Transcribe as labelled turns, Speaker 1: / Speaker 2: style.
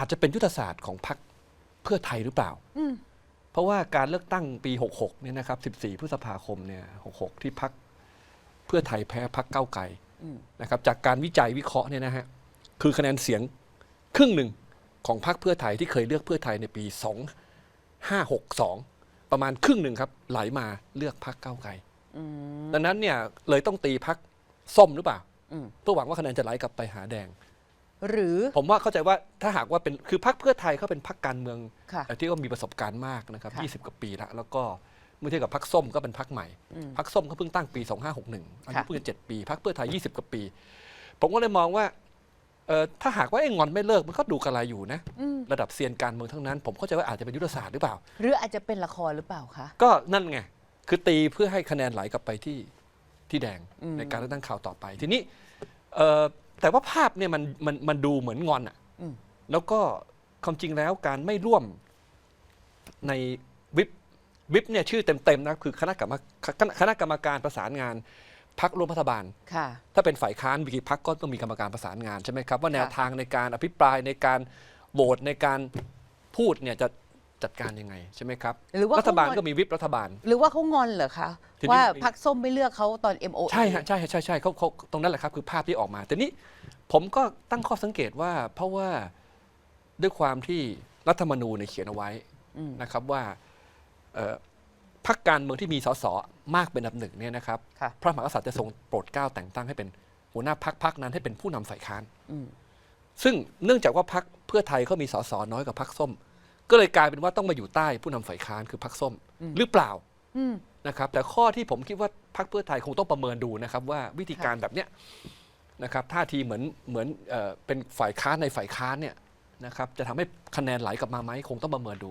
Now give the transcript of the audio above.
Speaker 1: อาจจะเป็นยุทธศาสตร์ของพรรคเพื่อไทยหรือเปล่า
Speaker 2: อืม
Speaker 1: เพราะว่าการเลือกตั้งปี 66 เนี่ยนะครับ 14 พฤษภาคม เนี่ย 66 ที่พักเพื่อไทยแพ้พักเก้าวไกล
Speaker 2: อืม
Speaker 1: นะครับ จากการวิจัยวิเคราะห์เนี่ยนะฮะ คือคะแนนเสียงครึ่งหนึ่งของพักเพื่อไทยที่เคยเลือกเพื่อไทยในปี 2562 ประมาณครึ่งหนึ่งครับ ไหลมาเลือกพักเก้าวไกล
Speaker 2: อืม
Speaker 1: ดังนั้นเนี่ยเลยต้องตีพักส้มหรือเปล่า
Speaker 2: อืม
Speaker 1: เพื่อหวังว่าคะแนนจะไหลกลับไปหาแดง
Speaker 2: หรือ
Speaker 1: ผมว่าเข้าใจว่าถ้าหากว่าเป็นคือพักเพื่อไทยเขาเป็นพักการเมือง
Speaker 2: ค่ะ
Speaker 1: เอ่อที่ก็มีประสบการณ์มากนะครับ
Speaker 2: ค่ะ
Speaker 1: 20กว่าปีแล้วแล้วก็เมื่อเทียบกับพักส้มก็เป็นพักใหม่
Speaker 2: อืม
Speaker 1: พักส้มเขาเพิ่งตั้งปี 2561อายุ
Speaker 2: ค่ะ
Speaker 1: เพิ่งจะ7ปีพักเพื่อไทย 20 กว่าปี ผมก็เลยมองว่าเอ่อถ้าหากว่าไอ้งอนไม่เลิกมันก็ดูกระไรอยู่นะ
Speaker 2: อืม
Speaker 1: ระดับเซียนการเมืองทั้งนั้น ผมเข้าใจว่าอาจจะเป็นยุทธศาสตร์หรือเปล่า
Speaker 2: หรืออาจจะเป็นละครหรือเปล่าคะ
Speaker 1: ก็นั่นไง คือตีเพื่อให้คะแนนไหลกลับไปที่ที่แดง
Speaker 2: อืม
Speaker 1: ในการเลือกตั้งคราวต่อไป ทีนี้เอ่อ แต่ว่าภาพเนี่ยมันมันมันดูเหมือนงอนอะ
Speaker 2: อืม
Speaker 1: แล้วก็ความจริงแล้วการไม่ร่วมในวิปวิปเนี่ยชื่อเต็มๆนะคือคณะกรรมคณะคณะกรรมการประสานงานพักร่วมรัฐบาล
Speaker 2: ค่ะ
Speaker 1: ถ้าเป็นฝ่ายค้านมีกี่พักก็ต้องมีกรรมการประสานงานใช่ไหมครับ ว่าแนว
Speaker 2: ค่ะ
Speaker 1: ทางในการอภิปรายในการโหวตในการพูดเนี่ยจะ จัดการยังไงใช่ไหมครับ
Speaker 2: หรือว่า
Speaker 1: รัฐบาล
Speaker 2: เขงอน
Speaker 1: ก็มีวิปรัฐบาล
Speaker 2: หรือว่าเขางอนเหรอคะ
Speaker 1: ทีนี้
Speaker 2: ว่าพักส้มไม่เลือกเขาตอน M O
Speaker 1: ใช่ฮะใช่ฮะใช่ใช่เขาเขาตรงนั้นแหละครับคือภาพที่ออกมา แต่นี้ผมก็ตั้งข้อสังเกตว่า เพราะว่าด้วยความที่รัฐธรรมนูญเนี่ยเขียนเอาไว้
Speaker 2: อืม
Speaker 1: นะครับว่าเอ่อพรรคการเมืองที่มีสสมากเป็นอันดับหนึ่งเนี่ยนะครับ
Speaker 2: ค่ะ
Speaker 1: พระมหากษัตริย์จะทรงโปรดเกล้าแต่งตั้งให้เป็นหัวหน้าพรรคพรรคนั้นให้เป็นผู้นำฝ่ายค้าน
Speaker 2: อืม
Speaker 1: ซึ่งเนื่องจากว่าพรรคเพื่อไทยเขามีสสน้อยกว่าพรรคส้ม ก็เลยกลายเป็นว่าต้องมาอยู่ใต้ผู้นำฝ่ายค้านคือพรรคส้มหรือเปล่า
Speaker 2: อืม
Speaker 1: นะครับ แต่ข้อที่ผมคิดว่าพรรคเพื่อไทยคงต้องประเมินดูนะครับ ว่าวิธีการแบบเนี้ยนะครับท่าทีเหมือนเหมือนเอ่อเป็นฝ่ายค้านในฝ่ายค้านเนี่ยนะครับจะทำให้คะแนนไหลกลับมาไหมคงต้องประเมินดู